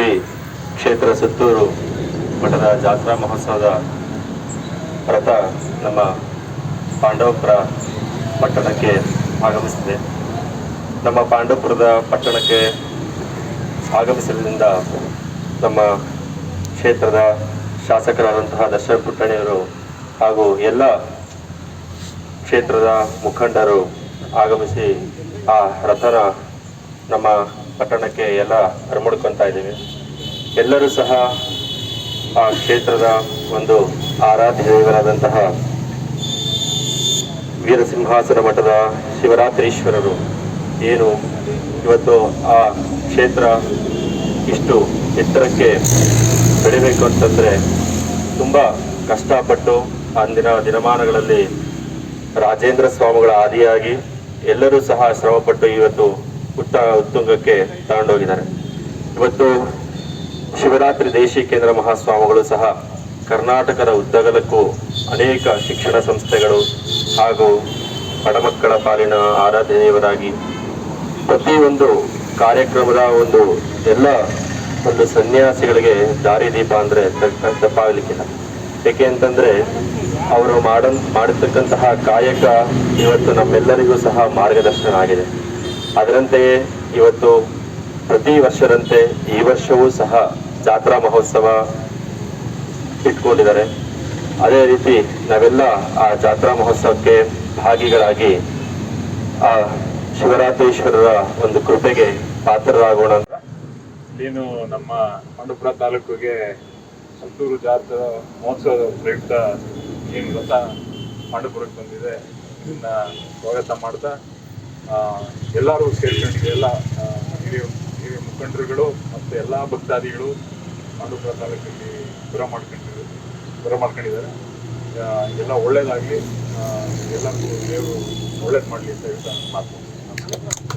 ಶ್ರೀ ಕ್ಷೇತ್ರ ಸುತ್ತೂರು ಮಠದ ಜಾತ್ರಾ ಮಹೋತ್ಸವದ ರಥ ನಮ್ಮ ಪಾಂಡವಪುರ ಪಟ್ಟಣಕ್ಕೆ ಆಗಮಿಸಿದೆ. ನಮ್ಮ ಪಾಂಡವಪುರದ ಪಟ್ಟಣಕ್ಕೆ ಆಗಮಿಸಿದ್ರಿಂದ ನಮ್ಮ ಕ್ಷೇತ್ರದ ಶಾಸಕರಾದಂತಹ ದರ್ಶನ ಪುಟ್ಟಣಿಯವರು ಹಾಗೂ ಎಲ್ಲ ಕ್ಷೇತ್ರದ ಮುಖಂಡರು ಆಗಮಿಸಿ ಆ ರಥನ ನಮ್ಮ ಪಟ್ಟಣಕ್ಕೆ ಎಲ್ಲ ಹರಮಡ್ಕೊತಾ ಇದ್ದೀವಿ. ಎಲ್ಲರೂ ಸಹ ಆ ಕ್ಷೇತ್ರದ ಒಂದು ಆರಾಧ್ಯ ದೇವರಾದಂತಹ ವೀರಸಿಂಹಾಸನ ಮಠದ ಶಿವರಾತ್ರೀಶ್ವರರು ಏನು ಇವತ್ತು ಆ ಕ್ಷೇತ್ರ ಇಷ್ಟು ಎತ್ತರಕ್ಕೆ ಬೆಳಿಬೇಕು ಅಂತಂದರೆ ತುಂಬ ಕಷ್ಟಪಟ್ಟು ಅಂದಿನ ದಿನಮಾನಗಳಲ್ಲಿ ರಾಜೇಂದ್ರ ಸ್ವಾಮಿಗಳ ಆದಿಯಾಗಿ ಎಲ್ಲರೂ ಸಹ ಶ್ರಮಪಟ್ಟು ಇವತ್ತು ಹುಟ್ಟ ಉತ್ತುಂಗಕ್ಕೆ ತಗೊಂಡೋಗಿದ್ದಾರೆ ಇವತ್ತು ಶಿವರಾತ್ರಿ ದೇಶಿ ಕೇಂದ್ರ ಮಹಾಸ್ವಾಮಿಗಳು ಸಹ ಕರ್ನಾಟಕದ ಉದ್ದಗಲಕ್ಕೂ ಅನೇಕ ಶಿಕ್ಷಣ ಸಂಸ್ಥೆಗಳು ಹಾಗೂ ಬಡಮಕ್ಕಳ ಪಾಲಿನ ಆರಾಧ್ಯ ದೇವರಾಗಿ ಪ್ರತಿಯೊಂದು ಕಾರ್ಯಕ್ರಮದ ಒಂದು ಎಲ್ಲ ಒಂದು ಸನ್ಯಾಸಿಗಳಿಗೆ ದಾರಿದೀಪ ಅಂದರೆ ತಪ್ಪಾಗಲಿಕ್ಕಿಲ್ಲ. ಏಕೆ ಅಂತಂದರೆ ಅವರು ಮಾಡ, ಮಾಡಿರ್ತಕ್ಕಂತಹ ಕಾಯಕ ಇವತ್ತು ನಮ್ಮೆಲ್ಲರಿಗೂ ಸಹ ಮಾರ್ಗದರ್ಶನ ಆಗಿದೆ. ಅದರಂತೆಯೇ ಇವತ್ತು ಪ್ರತಿ ವರ್ಷದಂತೆ ಈ ವರ್ಷವೂ ಸಹ ಜಾತ್ರಾ ಮಹೋತ್ಸವ ಇಟ್ಕೊಂಡಿದ್ದಾರೆ. ಅದೇ ರೀತಿ ನಾವೆಲ್ಲ ಆ ಜಾತ್ರಾ ಮಹೋತ್ಸವಕ್ಕೆ ಭಾಗಿಗಳಾಗಿ ಆ ಶಿವರಾತ್ರೀಶ್ವರರ ಒಂದು ಕೃಪೆಗೆ ಪಾತ್ರರಾಗೋಣ. ಏನು ನಮ್ಮ ಪಾಂಡುಪುರ ತಾಲೂಕಿಗೆ ಸುತ್ತೂರು ಜಾತ್ರಾ ಮಹೋತ್ಸವದ ಪ್ರಯುಕ್ತ ಏನು ರಥ ಪಾಂಡುಪುರಕ್ಕೆ ಬಂದಿದೆ. ಇದನ್ನ ಸ್ವಾಗತ ಮಾಡ್ತಾ ಎಲ್ಲರೂ ಸೇರ್ಕೊಂಡು ಎಲ್ಲ ಹಿರಿಯ ಹಿರಿಯ ಮುಖಂಡರುಗಳು ಮತ್ತು ಎಲ್ಲ ಭಕ್ತಾದಿಗಳು ಪಾಂಡುಪುರ ತಾಲೂಕಲ್ಲಿ ಪುರ ಮಾಡ್ಕೊಂಡಿದ್ದಾರೆ ಪುರ ಮಾಡ್ಕೊಂಡಿದ್ದಾರೆ. ಎಲ್ಲ ಒಳ್ಳೇದಾಗಲಿ ಎಲ್ಲರಿಗೂ ದೇವರು ಒಳ್ಳೇದು ಮಾಡಲಿ ಅಂತ ಹೇಳ್ತಾ ಮಾತು.